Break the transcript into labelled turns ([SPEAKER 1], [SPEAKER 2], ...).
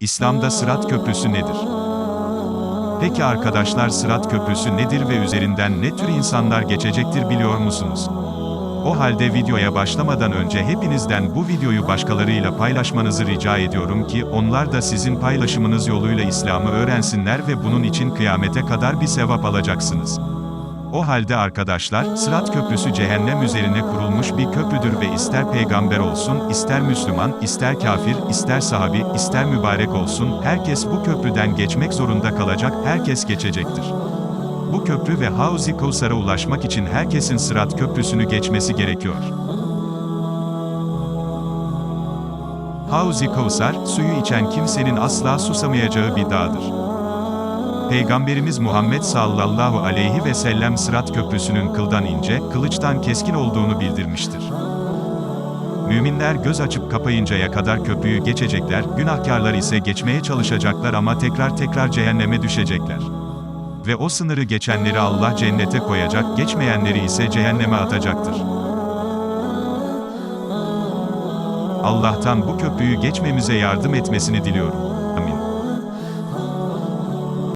[SPEAKER 1] İslam'da Sırat Köprüsü nedir? Peki arkadaşlar Sırat Köprüsü nedir ve üzerinden ne tür insanlar geçecektir biliyor musunuz? O halde videoya başlamadan önce hepinizden bu videoyu başkalarıyla paylaşmanızı rica ediyorum ki onlar da sizin paylaşımınız yoluyla İslam'ı öğrensinler ve bunun için kıyamete kadar bir sevap alacaksınız. O halde arkadaşlar, Sırat Köprüsü cehennem üzerine kurulmuş bir köprüdür ve ister peygamber olsun, ister Müslüman, ister kafir, ister sahabi, ister mübarek olsun, herkes bu köprüden geçmek zorunda kalacak, herkes geçecektir. Bu köprü ve Havzi Kevser'e ulaşmak için herkesin Sırat Köprüsü'nü geçmesi gerekiyor. Havzi Kevser, suyu içen kimsenin asla susamayacağı bir dağdır. Peygamberimiz Muhammed sallallahu aleyhi ve sellem Sırat Köprüsü'nün kıldan ince, kılıçtan keskin olduğunu bildirmiştir. Müminler göz açıp kapayıncaya kadar köprüyü geçecekler, günahkarlar ise geçmeye çalışacaklar ama tekrar tekrar cehenneme düşecekler. Ve o sınırı geçenleri Allah cennete koyacak, geçmeyenleri ise cehenneme atacaktır. Allah'tan bu köprüyü geçmemize yardım etmesini diliyorum.